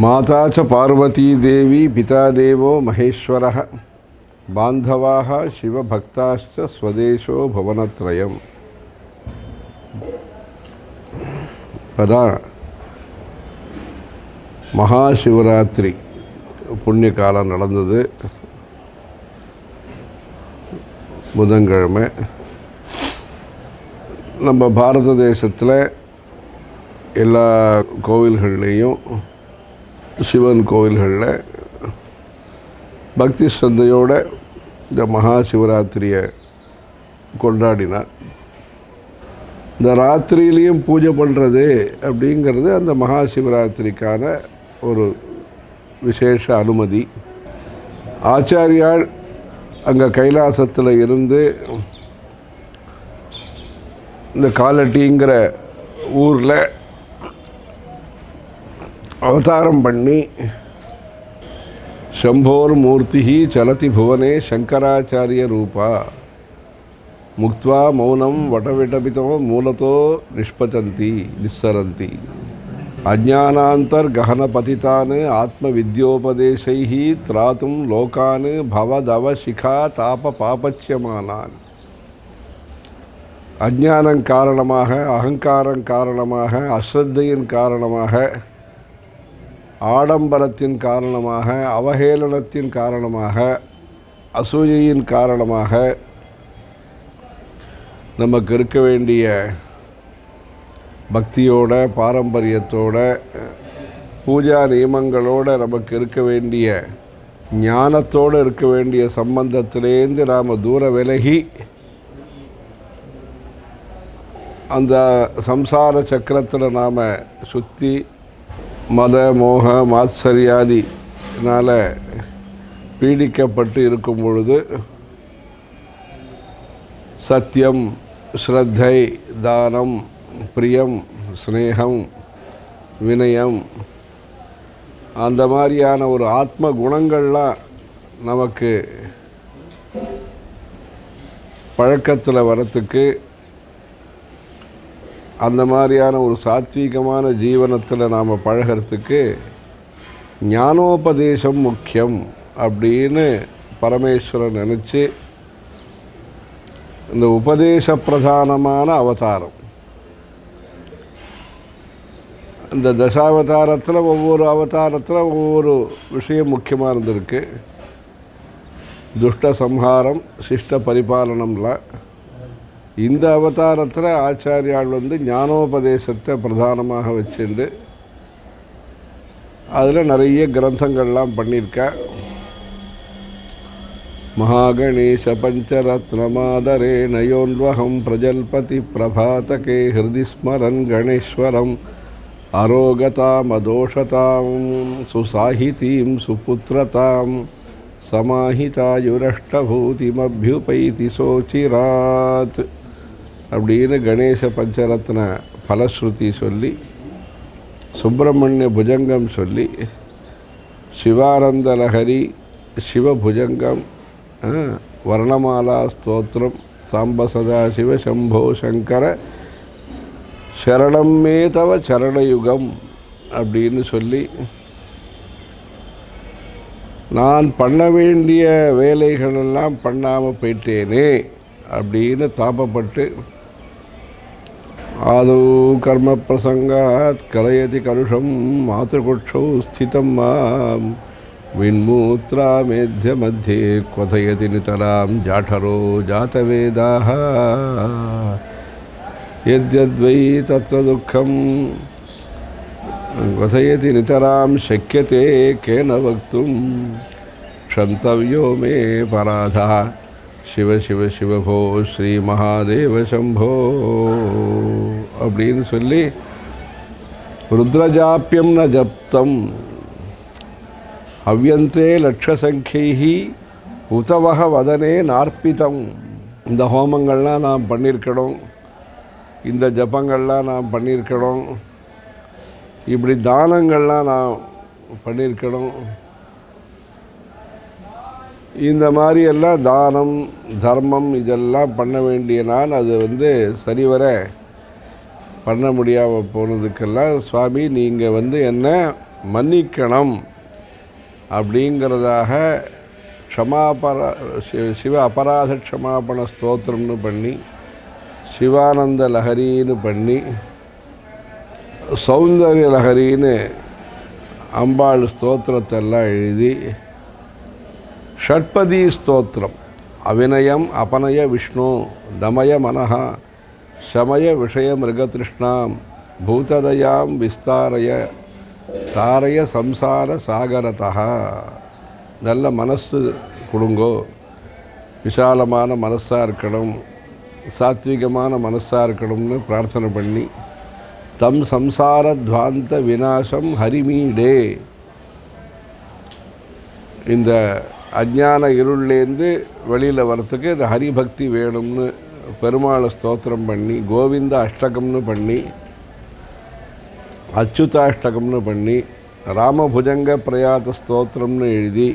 माता च पार्वतीदेवी पिता देवो महेश्वरः बान्धवाः शिवभक्ताश्च स्वदेशो भवनत्रयम् இப்போதான் மகாசிவராத்திரி புண்ணிய காலம் நடந்தது புதன்கிழமை நம்ம பாரத தேசத்தில் எல்லா கோவில்கள்லேயும் சிவன் கோவில்களில் பக்தி சந்தையோடு இந்த மகா சிவராத்திரியை கொண்டாடினார். இந்த ராத்திரியிலையும் பூஜை பண்ணுறது அப்படிங்கிறது அந்த மகா சிவராத்திரிக்கான ஒரு விசேஷ அனுமதி. ஆச்சாரியால் அங்கே கைலாசத்தில் இருந்து இந்த காலட்டிங்கிற ஊரில் अवतारम பண்ணி शंभोर मूर्ति ही चलति भुवने शंकराचार्य रूपा मुक्त मौनम वटविटपितो मूलतो निष्पचन्ति निस्सरन्ति अज्ञानान्तर्गहनपतितान् लोकान त्रातुं शिखा ताप पापच्यम अज्ञान कारण अहंकार कारण अश्रद्धन कारण ஆடம்பரத்தின் காரணமாக அவஹேளனத்தின் காரணமாக அசூயையின் காரணமாக நமக்கு இருக்க வேண்டிய பக்தியோட பாரம்பரியத்தோட பூஜா நியமங்களோட நமக்கு இருக்க வேண்டிய ஞானத்தோடு இருக்க வேண்டிய சம்பந்தத்திலேருந்து நாம் தூர விலகி அந்த சம்சார சக்கரத்தில் நாம் சுற்றி மத மோக மாத்சரியாதினால் பீடிக்கப்பட்டு இருக்கும் பொழுது சத்தியம் ஸ்ரத்தை தானம் பிரியம் ஸ்னேகம் வினயம் அந்த மாதிரியான ஒரு ஆத்ம குணங்கள்லாம் நமக்கு பழக்கத்தில் வரத்துக்கு அந்த மாதிரியான ஒரு சாத்வீகமான ஜீவனத்தில் நாம் பழகிறதுக்கு ஞானோபதேசம் முக்கியம் அப்படின்னு பரமேஸ்வரன் நினச்சி இந்த உபதேச பிரதானமான அவதாரம். இந்த தசாவதாரத்தில் ஒவ்வொரு அவதாரத்தில் ஒவ்வொரு விஷயம் முக்கியமாக இருந்திருக்கு. துஷ்ட சம்ஹாரம் சிஷ்ட பரிபாலனம்லாம். இந்த அவதாரத்தில் ஆச்சாரியால் வந்து ஞானோபதேசத்தை பிரதானமாக வச்சுண்டு அதில் நிறைய கிரந்தங்கள்லாம் பண்ணியிருக்க மகாகணேஷ பஞ்சரத்னமாதரே நயோன்வகம் பிரஜல்பதி பிரபாதகே ஹிருதி ஸ்மரன் கணேஸ்வரம் அரோகதாம் அதோஷதாம் சுசாஹிதீம் சுபுத்திரதாம் சமாஹிதாயுரஷ்டபூதிமபியுபைதி சோச்சிராத் அப்படின்னு கணேச பஞ்சரத்ன பலஸ்ருதி சொல்லி சுப்பிரமணிய புஜங்கம் சொல்லி சிவானந்த லஹரி சிவபுஜங்கம் வர்ணமாலா ஸ்தோத்திரம் சாம்பசதா சிவ சம்போ சங்கர சரணம் மே தவ சரணயுகம் அப்படின்னு சொல்லி நான் பண்ண வேண்டிய வேலைகளெல்லாம் பண்ணாமல் போயிட்டேனே அப்படின்னு தாபப்பட்டு ఆదౌ కర్మ ప్రసంగాత్ కలయతి కలుషం మాతృకృక్షౌ స్థితం మాం. విన్మూత్రామేధ్య మధ్యే క్వథయతి నితరాం జాఠరో జాతవేదా. యద్యద్వై తత్ర దుఃఖం క్వథయతి నితరాం శక్యతే కేన వక్తుం క్షంతవ్యో మే పరాధ. சிவ சிவ சிவபோ ஸ்ரீ மகாதேவ சம்போ அப்படின்னு சொல்லி ருத்ரஜாப்பியம் ந ஜப்தம். அவ்யந்தே லட்சசங்கைஹி உதவக வதனே நாற்பிதம் இந்த ஹோமங்கள்லாம் நாம் பண்ணியிருக்கணும் இந்த ஜபங்கள்லாம் நாம் பண்ணியிருக்கணும் இப்படி தானங்கள்லாம் நான் பண்ணியிருக்கணும் இந்த மாதிரி எல்லாம் தானம் தர்மம் இதெல்லாம் பண்ண வேண்டிய நான் அது வந்து சரிவர பண்ண முடியாமல் போனதுக்கெல்லாம் சுவாமி நீங்கள் வந்து என்ன மன்னிக்கணும் அப்படிங்கிறதாக க்ஷமாபர சிவ அபராத க்ஷமாபண ஸ்தோத்திரம்னு பண்ணி சிவானந்த லஹரின்னு பண்ணி சௌந்தர்ய லஹரின்னு அம்பாள் ஸ்தோத்திரத்தை எல்லாம் எழுதி ஷட்பதி ஸ்தோத்திரம். அவினயம் அபனய விஷ்ணு தமய மனஹா சமய விஷய மிருகதிருஷ்ணாம் பூததயாம் விஸ்தாரய தாரய சம்சார சாகரதா நல்ல மனசு கொடுங்கோ. விசாலமான மனசாக இருக்கணும். சாத்விகமான மனசாக இருக்கணும்னு பிரார்த்தனை பண்ணி தம் சம்சார துவாந்த விநாசம் ஹரிமீடே. இந்த அஜ்ஞான இருள்லேருந்து வெளியில் வரத்துக்கு இந்த ஹரிபக்தி வேணும்னு பெருமாளை ஸ்தோத்திரம் பண்ணி கோவிந்த அஷ்டகம்னு பண்ணி அச்சுதாஷ்டகம்னு பண்ணி ராமபுஜங்க பிரயாத ஸ்தோத்திரம்னு எழுதி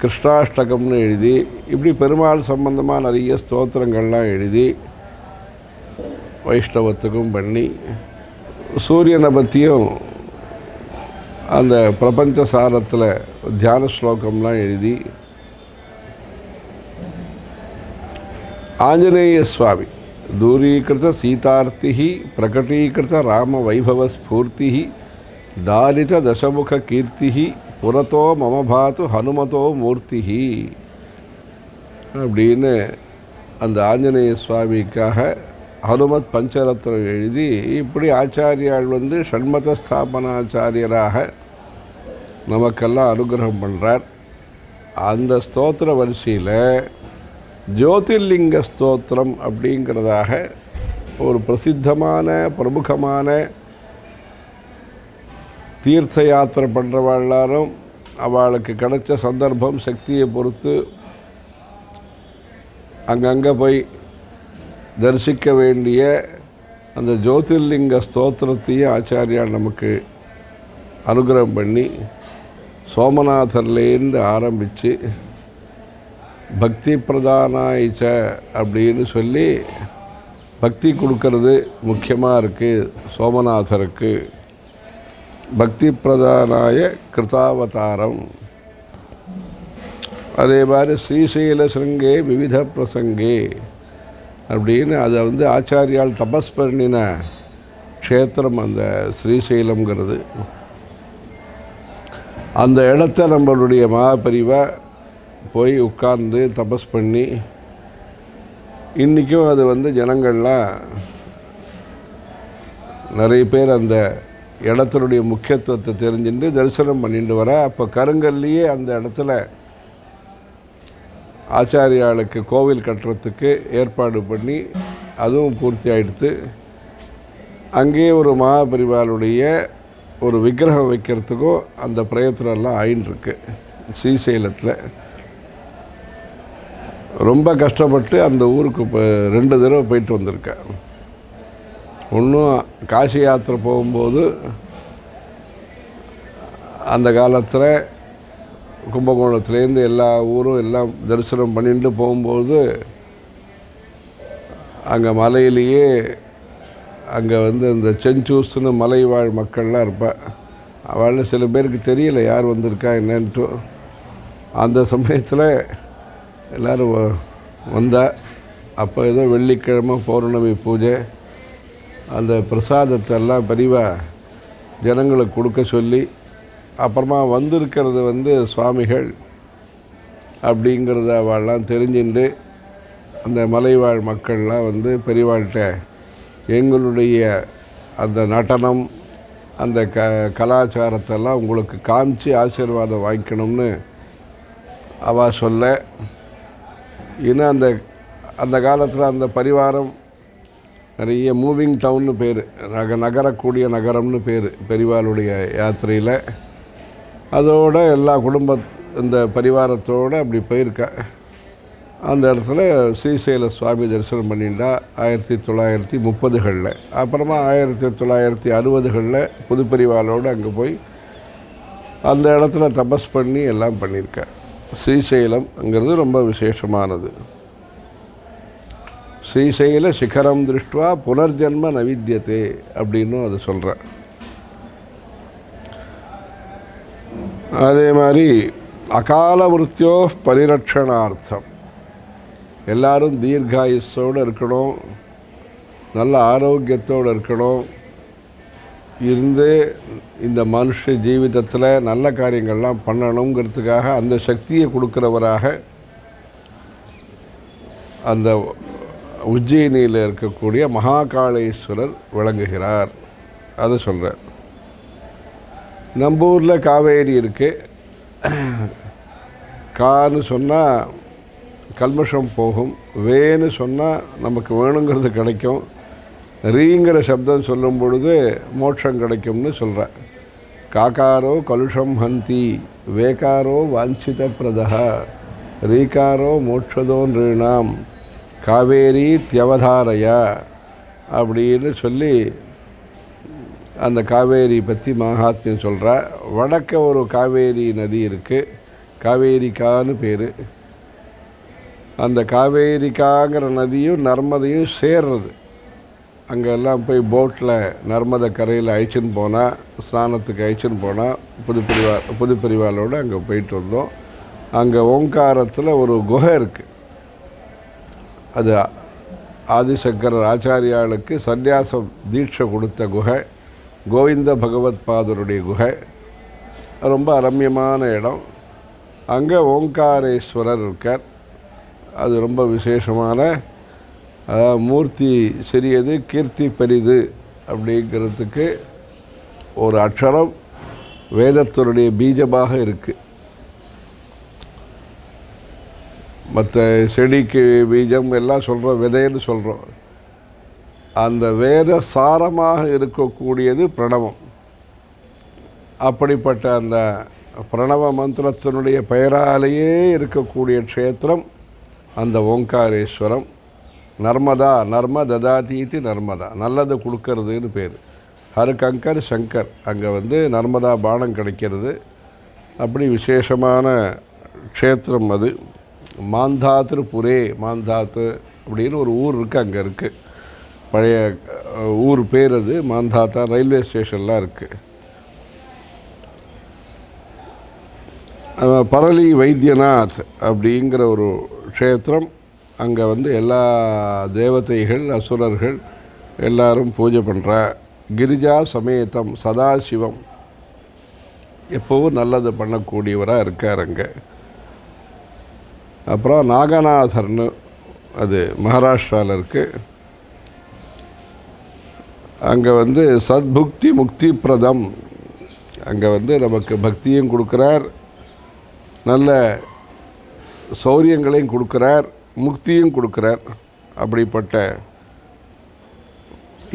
கிருஷ்ணாஷ்டகம்னு எழுதி இப்படி பெருமாள் சம்பந்தமாக நிறைய ஸ்தோத்திரங்கள்லாம் எழுதி வைஷ்ணவத்துக்கும் பண்ணி சூரியனை பற்றியும் அந்த பிரபஞ்ச சாரத்தில் தியான ஸ்லோகம்லாம் எழுதி ஆஞ்சநேய சுவாமி தூரீகிருத சீதார்த்தி பிரகடீகிருத ராம வைபவ ஸ்பூர்த்தி தாரித தசமுக கீர்த்தி புறத்தோ மம பாத்து ஹனுமதோ மூர்த்தி அப்படின்னு அந்த ஆஞ்சநேய சுவாமிக்காக ஹனுமத் பஞ்சரத்னம் எழுதி இப்படி ஆச்சாரியால் வந்து ஷண்மத ஸ்தாபனாச்சாரியராக நமக்கெல்லாம் அனுகிரகம் பண்ணுறார் அந்த ஸ்தோத்திர வரிசையில் ஜோதிர்லிங்க ஸ்தோத்திரம் அப்படிங்கிறதாக ஒரு பிரசித்தமான பிரமுகமான தீர்த்த யாத்திரை பண்ணுறவாழ்லாரும் அவளுக்கு கிடைச்ச சந்தர்ப்பம் சக்தியை பொறுத்து அங்கங்கே போய் தரிசிக்க வேண்டிய அந்த ஜோதிர்லிங்க ஸ்தோத்திரத்தையும் ஆச்சாரியா நமக்கு அனுகிரகம் பண்ணி சோமநாதர்லேருந்து ஆரம்பித்து பக்தி பிரதானாயிச்ச அப்படின்னு சொல்லி பக்தி கொடுக்கறது முக்கியமாக இருக்குது சோமநாதருக்கு. பக்தி பிரதானாய கிருதாவதாரம் அதே மாதிரி ஸ்ரீசைல சிருங்கே விவித பிரசங்கே. அப்படின்னு அதை வந்து ஆச்சாரியால் தபஸ் பண்ணின க்ஷேத்திரம் அந்த ஸ்ரீசைலம்ங்கிறது. அந்த இடத்த நம்மளுடைய மகாபரிவா போய் உட்கார்ந்து தபஸ் பண்ணி இன்றைக்கும் அது வந்து ஜனங்கள்லாம் நிறைய பேர் அந்த இடத்தினுடைய முக்கியத்துவத்தை தெரிஞ்சுட்டு தரிசனம் பண்ணிட்டு வர. அப்போ கருங்கல்லையே அந்த இடத்துல ஆச்சாரியாளுக்கு கோவில் கட்டுறதுக்கு ஏற்பாடு பண்ணி அதுவும் பூர்த்தி ஆயிடுத்து அங்கேயே ஒரு மகாபரிவாளுடைய ஒரு விக்கிரகம் வைக்கிறதுக்கும் அந்த பிரயத்தனம் எல்லாம் ஆயின்ட்டுருக்கு ஸ்ரீசைலத்தில். ரொம்ப கஷ்டப்பட்டு அந்த ஊருக்கு இப்போ ரெண்டு தடவை போயிட்டு வந்திருக்கேன் ஒன்றும் காசி யாத்திரை போகும்போது அந்த காலத்தில் கும்பகோணத்துலேருந்து எல்லா ஊரும் எல்லாம் தரிசனம் பண்ணிட்டு போகும்போது அங்கே மலையிலேயே அங்கே வந்து இந்த செஞ்சூஸ்னு மலை வாழ் மக்கள்லாம் இருப்பேன் அவள் சில பேருக்கு தெரியல யார் வந்திருக்கா என்னன்ட்டு. அந்த சமயத்தில் எல்லோரும் வ- வந்தா அப்போ ஏதோ வெள்ளிக்கிழமை பௌர்ணமி பூஜை அந்த பிரசாதத்தை எல்லாம் பெரியவா ஜனங்களுக்கு கொடுக்க சொல்லி அப்புறமா வந்திருக்கிறது வந்து சுவாமிகள் அப்படிங்கிறத அவள்லாம் தெரிஞ்சுண்டு அந்த மலைவாழ் மக்கள்லாம் வந்து பெரியவாழ்கிட்ட எங்களுடைய அந்த நடனம் அந்த க கலாச்சாரத்தெல்லாம் உங்களுக்கு காமிச்சு ஆசீர்வாதம் வாங்கிக்கணும்னு அவ சொல்ல. இன்னும் அந்த அந்த காலத்தில் அந்த பரிவாரம் நிறைய மூவிங் டவுன்னு பேர் நக நகரக்கூடிய நகரம்னு பேர் பெரிவாளுடைய யாத்திரையில். அதோட எல்லா குடும்ப இந்த பரிவாரத்தோடு அப்படி போயிருக்கேன் அந்த இடத்துல ஸ்ரீசைல சுவாமி தரிசனம் பண்ணிட்டா ஆயிரத்தி தொள்ளாயிரத்தி முப்பதுகளில். அப்புறமா ஆயிரத்தி தொள்ளாயிரத்தி அறுபதுகளில் புதுப்பரிவாளோடு அங்கே போய் அந்த இடத்துல தபஸ் பண்ணி எல்லாம் பண்ணியிருக்கேன் ஸ்ரீசைலம்ங்கிறது ரொம்ப விசேஷமானது. ஸ்ரீசைல சிகரம் திருஷ்டுவா புனர்ஜென்ம நவித்தியதே அப்படின்னும் அது சொல்கிறேன் அதே மாதிரி அகால மிருத்தியோ பரிரட்சணார்த்தம். எல்லாரும் தீர்காயுஸோடு இருக்கணும். நல்ல ஆரோக்கியத்தோடு இருக்கணும். இருந்து இந்த மனுஷ ஜீவிதத்தில் நல்ல காரியங்கள்லாம் பண்ணணுங்கிறதுக்காக அந்த சக்தியை கொடுக்குறவராக அந்த உஜ்ஜயினியில் இருக்கக்கூடிய மகாகாளேஸ்வரர் விளங்குகிறார். அதை சொல்கிறார் நம்ம ஊரில் காவேரி இருக்குது கான்னு சொன்னால் கல்மஷம் போகும். வேன்னு சொன்னால் நமக்கு வேணுங்கிறது கிடைக்கும். ரீங்கிற சப்தம் சொல்லும் பொழுது மோட்சம் கிடைக்கும்னு சொல்கிறேன் காக்காரோ கலுஷம் ஹந்தி வேகாரோ வாஞ்சித பிரதா ரீகாரோ மோட்சதோ காவேரி தியவதாரயா அப்படின்னு சொல்லி அந்த காவேரி பற்றி மகாத்மியம் சொல்கிறார் வடக்க ஒரு காவேரி நதி இருக்குது காவேரிக்கான்னு பேர். அந்த காவேரிக்காங்கிற நதியும் நர்மதையும் சேர்றது. அங்கெல்லாம் போய் போட்டில் நர்மதை கரையில் அழிச்சின்னு போனால் ஸ்நானத்துக்கு அழிச்சின்னு போனால் புதுப்பிரிவா புதுப்பிரிவாலோடு அங்கே போயிட்டு வந்தோம். அங்கே ஓங்காரத்தில் ஒரு குகை இருக்குது அது ஆதிசங்கரர் ஆச்சாரியாளுக்கு சந்நியாசம் தீட்சை கொடுத்த குகை. கோவிந்த பகவத் பாதருடைய குகை. ரொம்ப ரம்யமான இடம். அங்கே ஓங்காரேஸ்வரர் இருக்கார். அது ரொம்ப விசேஷமான மூர்த்தி சிறியது கீர்த்தி பெரிது அப்படிங்கிறதுக்கு ஒரு அக்ஷரம் வேதத்தினுடைய பீஜமாக இருக்குது மற்ற செடிக்கு பீஜம் எல்லாம் சொல்கிறோம் விதைன்னு சொல்கிறோம் அந்த வேத சாரமாக இருக்கக்கூடியது பிரணவம். அப்படிப்பட்ட அந்த பிரணவ மந்திரத்தினுடைய பெயராலேயே இருக்கக்கூடிய க்ஷேத்திரம் அந்த ஓங்காரேஸ்வரம். நர்மதா நர்ம ததாதீதி நர்மதா. நல்லது கொடுக்கறதுன்னு பேர். ஹருகங்கர் சங்கர். அங்கே வந்து நர்மதா பானம் கிடைக்கிறது. அப்படி விசேஷமான க்ஷேத்திரம் அது. மாந்தாத்திரு புரே மாந்தாத்து அப்படின்னு ஒரு ஊர் இருக்குது அங்கே இருக்குது பழைய ஊர் பேர் அது மாந்தாத்தா ரயில்வே ஸ்டேஷன்லாம் இருக்குது பரளி வைத்தியநாத் அப்படிங்கிற ஒரு க்ஷேத்திரம் அங்கே வந்து எல்லா தேவதைகள் அசுரர்கள் எல்லாரும் பூஜை பண்ணுற கிரிஜா சமேதம் சதாசிவம். எப்போவும் நல்லது பண்ணக்கூடியவராக இருக்கார் அங்கே. அப்புறம் நாகநாதர்னு அது மகாராஷ்டிராவில் இருக்குது அங்கே வந்து சத்புக்தி முக்தி பிரதம் அங்கே வந்து நமக்கு பக்தியும் கொடுக்குறார். நல்ல சௌரியங்களையும் கொடுக்குறார். முக்தியும் கொடுக்குறார். அப்படிப்பட்ட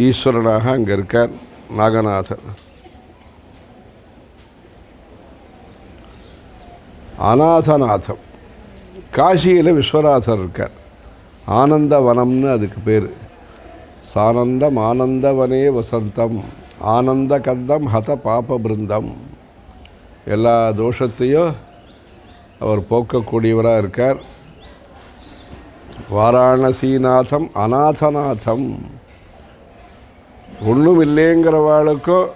ஈஸ்வரனாக அங்கே இருக்கார் நாகநாதர். அநாதநாதம். காசியில் விஸ்வநாதர் இருக்கார். ஆனந்த வனம்னு அதுக்கு பேர். சானந்தம் ஆனந்தவனே வசந்தம் ஆனந்த கந்தம் ஹத பாப பிருந்தம் எல்லா தோஷத்தையும் அவர் போக்கக்கூடியவராக இருக்கார். வாராணசிநாதம் அநாதநாதம். ஒன்றும் இல்லைங்கிறவாளுக்கும்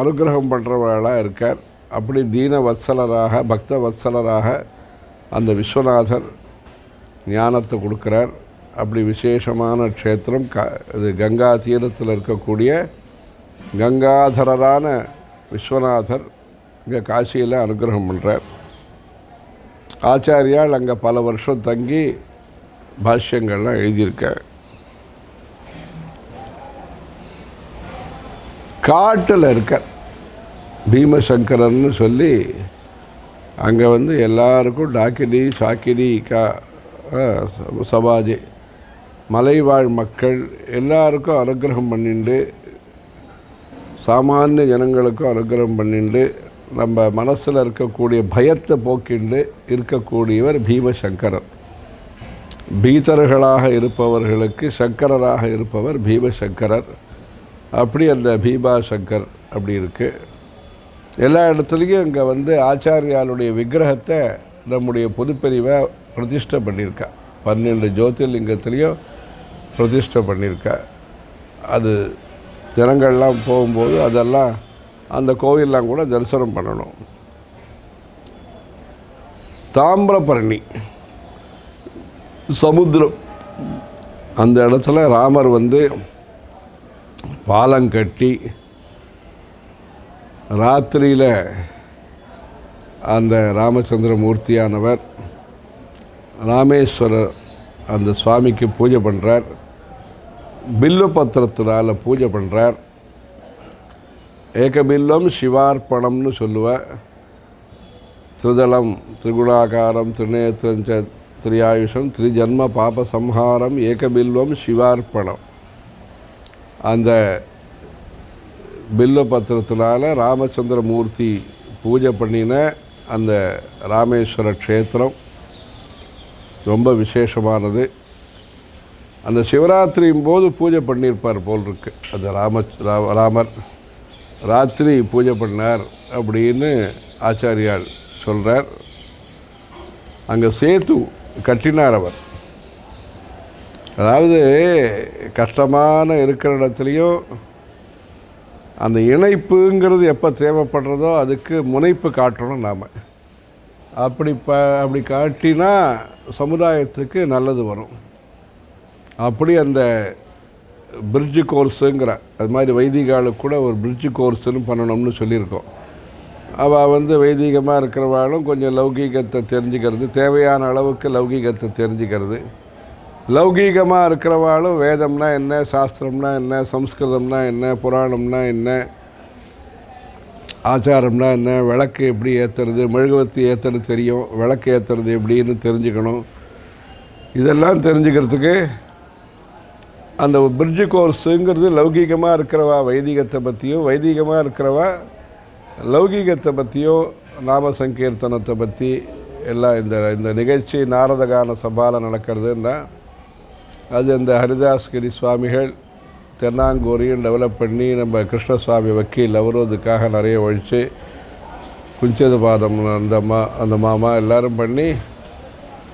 அனுகிரகம் பண்ணுறவாளாக இருக்கார். அப்படி தீன வத்சலராக பக்த வத்சலராக அந்த விஸ்வநாதர் ஞானத்தை கொடுக்குறார். அப்படி விசேஷமான க்ஷேத்திரம் க இது கங்கா தீரத்தில் இருக்கக்கூடிய கங்காதரரான விஸ்வநாதர் இங்கே காசியில் அனுகிரகம் பண்ணுறார். ஆச்சாரியால் அங்கே பல வருஷம் தங்கி பாஷ்யங்கள்லாம் எழுதியிருக்கார். காட்டில் இருக்க பீமசங்கரன்னு சொல்லி அங்கே வந்து எல்லாருக்கும் டாக்கிடி சாக்கிடி கா ச- சபாஜி மலைவாழ் மக்கள் எல்லாருக்கும் அனுகிரகம் பண்ணிண்டு சாமானிய ஜனங்களுக்கும் அனுகிரகம் பண்ணிண்டு நம்ம மனசில் இருக்கக்கூடிய பயத்தை போக்கிண்டு இருக்கக்கூடியவர் பீமசங்கரர். பீதர்களாக இருப்பவர்களுக்கு சங்கரராக இருப்பவர் பீமசங்கரர். அப்படி அந்த பீமா சங்கர் அப்படி இருக்குது எல்லா இடத்துலையும் இங்கே வந்து ஆச்சாரியாளுடைய விக்கிரகத்தை நம்முடைய பொதுப்பிரிவை பிரதிஷ்டை பண்ணியிருக்கா. பன்னெண்டு ஜோதிர்லிங்கத்துலேயும் பிரதிஷ்டை பண்ணியிருக்கா. அது ஜனங்கள்லாம் போகும்போது அதெல்லாம் அந்த கோவிலெலாம் கூட தரிசனம் பண்ணணும். தாமிரபரணி சமுத்திரம். அந்த இடத்துல ராமர் வந்து பாலம் கட்டி ராத்திரியில் அந்த ராமச்சந்திர மூர்த்தியானவர் ராமேஸ்வரர் அந்த சுவாமிக்கு பூஜை பண்ணுறார் பில்லு பத்திரத்தினால் பூஜை பண்ணுறார் ஏகபில்லம் சிவார்ப்பணம்னு சொல்லுவேன் திருதளம் திரிகுணாகாரம் திருநேத்திரஞ்ச திரியாயுஷம் திரிஜன்ம பாப சம்ஹாரம் ஏகபில்வம் சிவார்ப்பணம். அந்த பில்வ பத்திரத்தினால் ராமச்சந்திர மூர்த்தி பூஜை பண்ணின அந்த ராமேஸ்வர க்ஷேத்திரம் ரொம்ப விசேஷமானது. அந்த சிவராத்திரியும் போது பூஜை பண்ணியிருப்பார் போல் இருக்கு. அந்த ராம ரா- ராமர். ராத்திரி பூஜை பண்ணார் அப்படின்னு ஆச்சாரியால் சொல்கிறார் அங்கே சேத்து கட்டினார் அவர். அதாவது கஷ்டமான இருக்கிற இடத்துலையும் அந்த இணைப்புங்கிறது எப்போ தேவைப்படுறதோ அதுக்கு முனைப்பு காட்டணும் நாம். அப்படி ப அப்படி காட்டினா சமுதாயத்துக்கு நல்லது வரும். அப்படி அந்த பிரிட்ஜு கோர்ஸுங்கிற அது மாதிரி வைதிகாலுக்கு கூட ஒரு பிரிட்ஜு கோர்ஸுன்னு பண்ணணும்னு சொல்லியிருக்கோம். அவள் வந்து வைதீகமாக இருக்கிறவாளும் கொஞ்சம் லௌகீகத்தை தெரிஞ்சுக்கிறது தேவையான அளவுக்கு லௌகீகத்தை தெரிஞ்சுக்கிறது. லௌகீகமாக இருக்கிறவாளும் வேதம்னா என்ன சாஸ்திரம்னா என்ன சம்ஸ்கிருதம்னா என்ன புராணம்னா என்ன ஆச்சாரம்னா என்ன விளக்கு எப்படி ஏற்றுறது மெழுகுவத்தி ஏற்றுறது தெரியும் விளக்கு ஏற்றுறது எப்படின்னு தெரிஞ்சுக்கணும். இதெல்லாம் தெரிஞ்சுக்கிறதுக்கு அந்த பிரிட்ஜு கோர்ஸுங்கிறது லௌகீகமாக இருக்கிறவா வைதிகத்தை பற்றியும் வைதிகமாக இருக்கிறவா லௌகீகத்தை பற்றியும் நாம சங்கீர்த்தனத்தை பற்றி எல்லாம் இந்த இந்த நிகழ்ச்சி நாரதகான சபாவில் நடக்கிறதுன்னா அது இந்த ஹரிதாஸ்கிரி சுவாமிகள் தென்னாங்கூரையும் டெவலப் பண்ணி நம்ம கிருஷ்ணசுவாமி வக்கீல் அவரும் இதுக்காக நிறைய ஒழித்து குஞ்சது பாதம் அந்த மா அந்த மாமா எல்லாரும் பண்ணி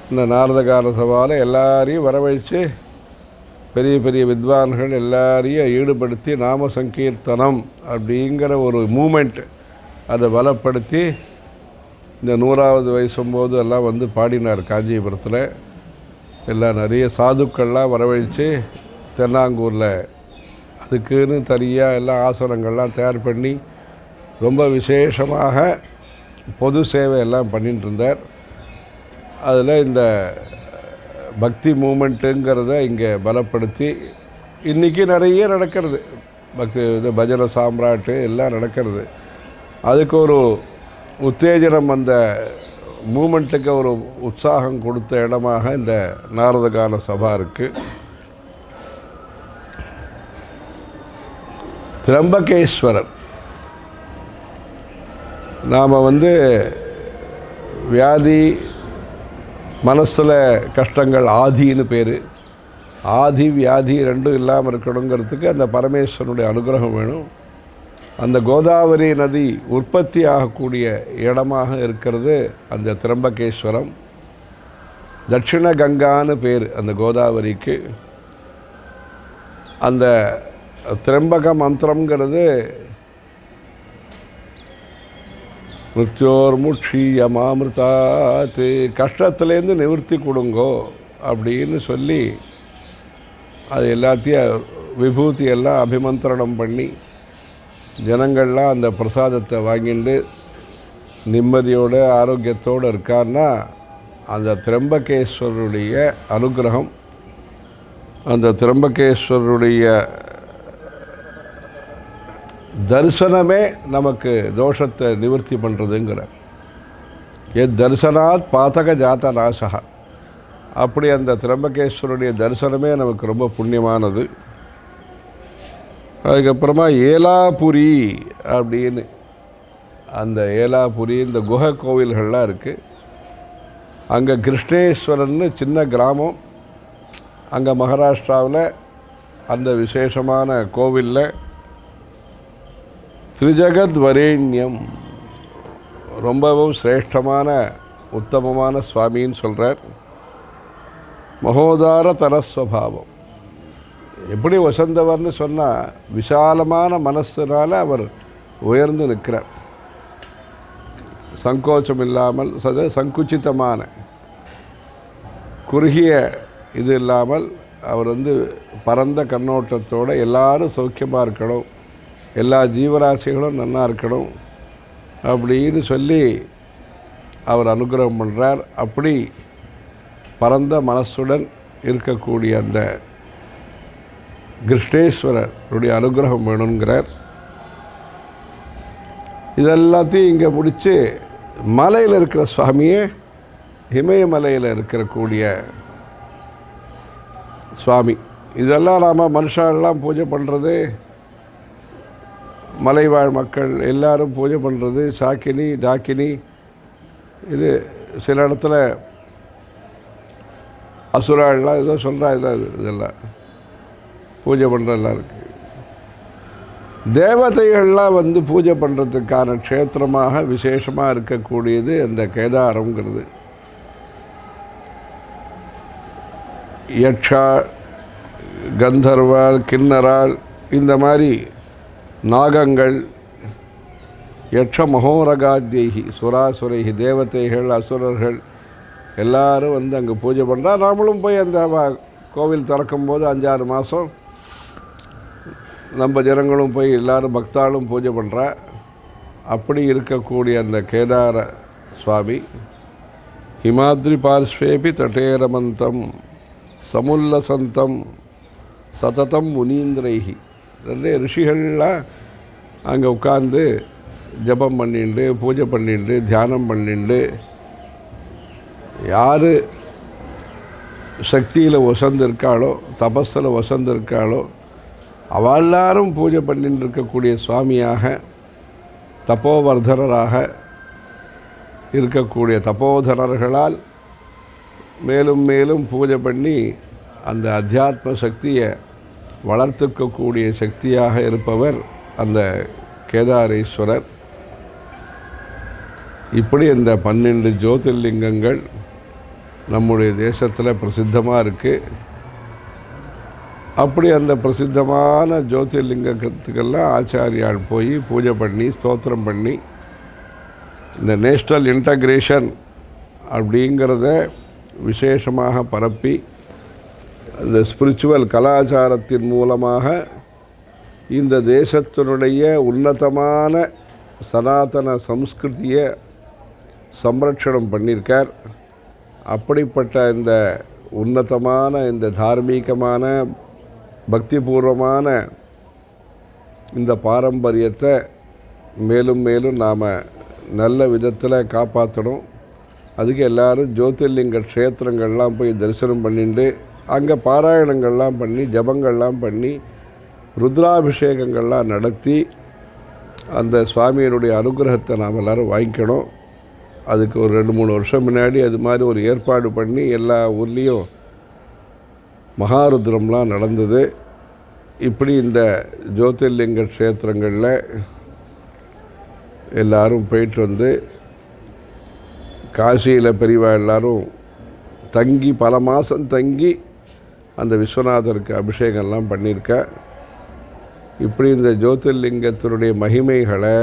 இந்த நாரதகான சபாவில் எல்லாரையும் வரவழைச்சு பெரிய பெரிய வித்வான்கள் எல்லாரையும் ஈடுபடுத்தி நாம சங்கீர்த்தனம் அப்படிங்கிற ஒரு மூமெண்ட் அதை பலப்படுத்தி இந்த நூறாவது வயசும்போது எல்லாம் வந்து பாடினார் காஞ்சிபுரத்தில். எல்லாம் நிறைய சாதுக்கள்லாம் வரவழைச்சு தென்னாங்கூரில் அதுக்குன்னு தனியாக எல்லாம் ஆசனங்கள்லாம் தயார் பண்ணி ரொம்ப விசேஷமாக பொது சேவை எல்லாம் பண்ணிட்டு இருந்தார். அதில் இந்த பக்தி மூமெண்ட்டுங்கிறத இங்கே பலப்படுத்தி இன்றைக்கி நிறைய நடக்கிறது. பக்தி இது பஜனை சாம்ராட்டு எல்லாம் நடக்கிறது. அதுக்கு ஒரு உத்தேஜனம் அந்த மூமெண்ட்டுக்கு ஒரு உற்சாகம் கொடுத்த இடமாக இந்த நாரதகான சபா இருக்குது திரம்பகேஸ்வரர். நாம் வந்து வியாதி மனசில் கஷ்டங்கள் ஆதின்னு பேர். ஆதி வியாதி ரெண்டும் இல்லாமல் இருக்கணுங்கிறதுக்கு அந்த பரமேஸ்வரனுடைய அனுகிரகம் வேணும். அந்த கோதாவரி நதி உற்பத்தி ஆகக்கூடிய இடமாக இருக்கிறது அந்த திரம்பகேஸ்வரம். தட்சிண கங்கான்னு பேர் அந்த கோதாவரிக்கு. அந்த திரம்பக மந்திரங்கிறது மந்திரம்ங்கிறது மிருத்யோர்முட்சியமாமிருதாத்து கஷ்டத்துலேருந்து நிவர்த்தி கொடுங்கோ அப்படின்னு சொல்லி அது எல்லாத்தையும் விபூதி எல்லாம் அபிமந்திரணம் பண்ணி ஜனங்கள்லாம் அந்த பிரசாதத்தை வாங்கிட்டு நிம்மதியோடு ஆரோக்கியத்தோடு இருக்கான்னா அந்த திரம்பகேஸ்வரருடைய அனுகிரகம் அந்த திரம்பகேஸ்வரருடைய தரிசனமே நமக்கு தோஷத்தை நிவர்த்தி பண்ணுறதுங்கிற எத் தரிசனாத் பாதக ஜாத நாசகா அப்படி அந்த திரம்பகேஸ்வருடைய தரிசனமே நமக்கு ரொம்ப புண்ணியமானது. அதுக்கப்புறமா ஏலாபுரி அப்படின்னு அந்த ஏலாபுரி இந்த குகை கோவில்கள்லாம் இருக்குது அங்கே கிருஷ்ணேஸ்வரன்னு சின்ன கிராமம். அங்கே மகாராஷ்டிராவில் அந்த விசேஷமான கோவிலில் திரிஜகத் வரேண்யம் ரொம்பவும் சிரேஷ்டமான உத்தமமான சுவாமின்னு சொல்கிறார் மகோதார தரஸ்வபாவம் எப்படி வசந்தவர்னு சொன்னால் விசாலமான மனசுனால் அவர் உயர்ந்து நிற்கிறார். சங்கோச்சம் இல்லாமல் சத சங்குச்சிதமான குறுகிய இது இல்லாமல் அவர் வந்து பரந்த கண்ணோட்டத்தோடு எல்லாரும் சௌக்கியமாக இருக்கணும். எல்லா ஜீவராசிகளும் நல்லா இருக்கணும் அப்படின்னு சொல்லி அவர் அனுகிரகம் பண்ணுறார் அப்படி பரந்த மனசுடன் இருக்கக்கூடிய அந்த கிருஷ்ணேஸ்வரருடைய அனுகிரகம் வேணுங்கிறார். இதெல்லாத்தையும் இங்கே முடித்து மலையில் இருக்கிற சுவாமியே இமயமலையில் இருக்கக்கூடிய சுவாமி. இதெல்லாம் நாம் மனுஷாலெல்லாம் பூஜை பண்ணுறது மலைவாழ் மக்கள் எல்லாரும் பூஜை பண்ணுறது சாக்கினி டாக்கினி இது சில இடத்துல அசுராள்லாம் ஏதோ சொல்கிறா இதான் இதெல்லாம். பூஜை பண்ணுறதெல்லாம் இருக்குது தேவதைகள்லாம் வந்து பூஜை பண்ணுறதுக்கான க்ஷேத்திரமாக விசேஷமாக இருக்கக்கூடியது அந்த கேதாரங்கிறது யக்ஷா கந்தர்வாள் கிண்ணறாள் இந்த மாதிரி நாகங்கள் யட்ச மகோரகாத்தியகி சுராசுரைகி தேவதைகள் அசுரர்கள் எல்லாரும் வந்து அங்கே பூஜை பண்ணுறா நாமளும் போய் அந்த கோவில் திறக்கும்போது அஞ்சாறு மாதம் நம்ம ஜனங்களும் போய் எல்லாரும் பக்தாளும் பூஜை பண்ணுறா அப்படி இருக்கக்கூடிய அந்த கேதார சுவாமி ஹிமாத்ரி பார்ஸ்வேபி தட்டேரமந்தம் சமுல்லசந்தம் சததம் முனீந்திரைகி. நிறைய ரிஷிகள்லாம் அங்கே உட்காந்து ஜபம் பண்ணிண்டு பூஜை பண்ணிட்டு தியானம் பண்ணிண்டு. யார் சக்தியில் வசந்திருக்காளோ தபஸில் வசந்திருக்காளோ அவ எல்லாரும் பூஜை பண்ணிட்டு இருக்கக்கூடிய சுவாமியாக தப்போவர்தனராக இருக்கக்கூடிய தப்போதரர்களால் மேலும் மேலும் பூஜை பண்ணி அந்த அத்தியாத்ம சக்தியை வளர்த்துக்கக்கூடிய சக்தியாக இருப்பவர் அந்த கேதாரேஸ்வரர். இப்படி இந்த பன்னெண்டு ஜோதிர்லிங்கங்கள் நம்முடைய தேசத்தில் பிரசித்தமாக இருக்குது அப்படி அந்த பிரசித்தமான ஜோதிர்லிங்கத்துக்கெல்லாம் ஆச்சாரியால் போய் பூஜை பண்ணி ஸ்தோத்திரம் பண்ணி இந்த நேஷ்னல் இன்டகிரேஷன் அப்படிங்கிறத விசேஷமாக பரப்பி இந்த ஸ்பிரிச்சுவல் கலாச்சாரத்தின் மூலமாக இந்த தேசத்தினுடைய உன்னதமான சனாதன சம்ஸ்கிருதியை சம்ரட்சணம் பண்ணியிருக்கார் அப்படிப்பட்ட இந்த உன்னதமான இந்த தார்மீகமான பக்திபூர்வமான இந்த பாரம்பரியத்தை மேலும் மேலும் நாம் நல்ல விதத்தில் காப்பாற்றணும் அதுக்கு எல்லோரும் ஜோதிர்லிங்க க்ஷேத்திரங்கள்லாம் போய் தரிசனம் பண்ணிட்டு அங்கே பாராயணங்கள்லாம் பண்ணி ஜபங்கள்லாம் பண்ணி ருத்ராபிஷேகங்கள்லாம் நடத்தி அந்த சுவாமியினுடைய அனுகிரகத்தை நாம் எல்லோரும் வாங்கிக்கணும். அதுக்கு ஒரு ரெண்டு மூணு வருஷம் முன்னாடி அது மாதிரி ஒரு ஏற்பாடு பண்ணி எல்லா ஊர்லேயும் மகாருத்ரம்லாம் நடந்தது. இப்படி இந்த ஜோதிர்லிங்க க்ஷேத்திரங்களில் எல்லோரும் போயிட்டு வந்து காசியில் பெரியவா எல்லாரும் தங்கி பல மாதம் தங்கி அந்த விஸ்வநாதருக்கு அபிஷேகம்லாம் பண்ணியிருக்க. இப்படி இந்த ஜோதிர்லிங்கத்தினுடைய மகிமைகளை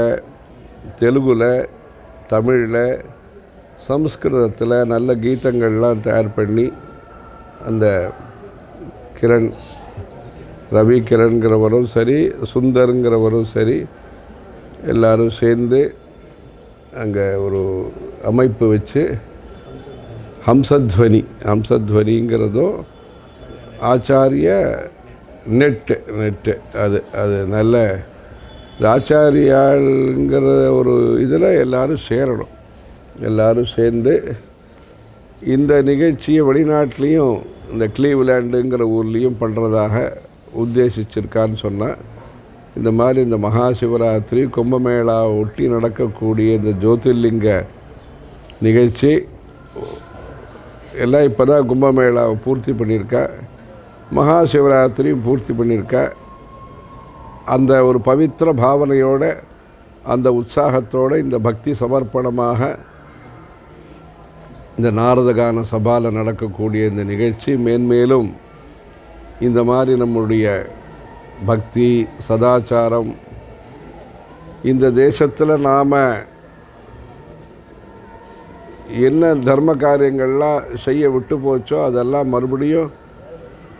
தெலுங்கில் தமிழில் சம்ஸ்கிருதத்தில் நல்ல கீதங்கள்லாம் தயார் பண்ணி அந்த கிரண் ரவி கிரண்கிறவரும் சரி சுந்தருங்கிறவரும் சரி எல்லாரும் சேர்ந்து அங்கே ஒரு அமைப்பு வச்சு ஹம்சத்வனி ஹம்சத்வனிங்கிறதும் ஆச்சாரிய நெட்டு நெட்டு. அது அது நல்ல ஆச்சாரியாளுங்கிற ஒரு இதில் எல்லோரும் சேரணும். எல்லோரும் சேர்ந்து இந்த நிகழ்ச்சியை வெளிநாட்டிலையும் இந்த கிளீவ்லேண்டுங்கிற ஊர்லேயும் பண்ணுறதாக உத்தேசிச்சிருக்கான்னு சொன்னால் இந்த மாதிரி இந்த மகா சிவராத்திரி கும்பமேளா ஒட்டி நடக்கக்கூடிய இந்த ஜோதிர்லிங்க நிகழ்ச்சி எல்லாம் இப்போ தான் கும்பமேளாவை பூர்த்தி பண்ணியிருக்கேன் மகா சிவராத்திரி பூர்த்தி பண்ணியிருக்கா. அந்த ஒரு பவித்திர பாவனையோட அந்த உற்சாகத்தோடு இந்த பக்தி சமர்ப்பணமாக இந்த நாரதகான சபாவில் நடக்கக்கூடிய இந்த நிகழ்ச்சி மேன்மேலும் இந்த மாதிரி நம்முடைய பக்தி சதாச்சாரம் இந்த தேசத்தில் நாம் என்ன தர்ம காரியங்கள்லாம் செய்ய விட்டு போச்சோ அதெல்லாம் மறுபடியும்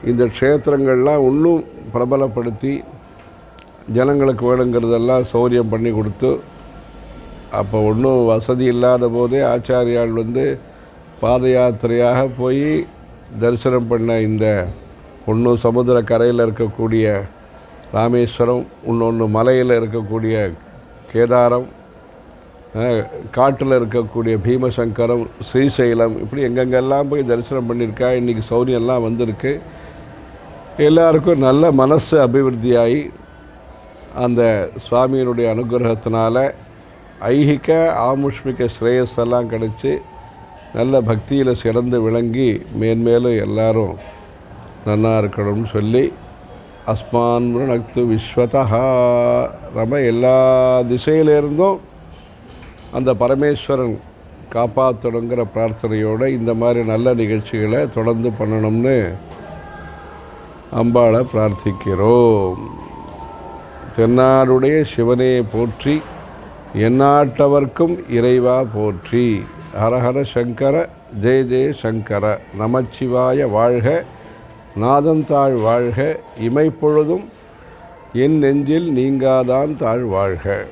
இந்த க்ஷேத்திரங்கள்லாம் இன்னும் பிரபலப்படுத்தி ஜனங்களுக்கு வேணுங்கிறதெல்லாம் சௌரியம் பண்ணி கொடுத்து அப்போ ஒன்றும் வசதி இல்லாத போதே ஆச்சாரியால் வந்து பாத யாத்திரையாக போய் தரிசனம் பண்ண இந்த ஒன்று சமுதிர கரையில் இருக்கக்கூடிய ராமேஸ்வரம் இன்னொன்று மலையில் இருக்கக்கூடிய கேதாரம் காட்டில் இருக்கக்கூடிய பீமசங்கரம் ஸ்ரீசைலம் இப்படி எங்கெங்கெல்லாம் போய் தரிசனம் பண்ணியிருக்கா இன்றைக்கி சௌரியம்லாம் வந்திருக்கு. எல்லாருக்கும் நல்ல மனசு அபிவிருத்தியாகி அந்த சுவாமியினுடைய அனுகிரகத்தினால ஐகிக ஆமுஷ்மிக ஸ்ரேயஸ் எல்லாம் கிடச்சி நல்ல பக்தியில் சிறந்து விளங்கி மேன்மேலும் எல்லாரும் நன்னா இருக்கணும்னு சொல்லி அஸ்மான் நக்து விஸ்வதா நம்ம எல்லா திசையிலிருந்தும் அந்த பரமேஸ்வரன் காப்பாற்றணுங்கிற பிரார்த்தனையோடு இந்த மாதிரி நல்ல நிகழ்ச்சிகளை தொடர்ந்து பண்ணணும்னு அம்பாளை பிரார்த்திக்கிறோம். தென்னாடுடைய சிவனே போற்றி எந்நாட்டவர்க்கும் இறைவா போற்றி. ஹரஹர சங்கர ஜெய ஜெய சங்கர. நமச்சிவாய வாழ்க நாதந்தாழ் வாழ்க. இமைப்பொழுதும் என் நெஞ்சில் நீங்காதான் தாழ் வாழ்க.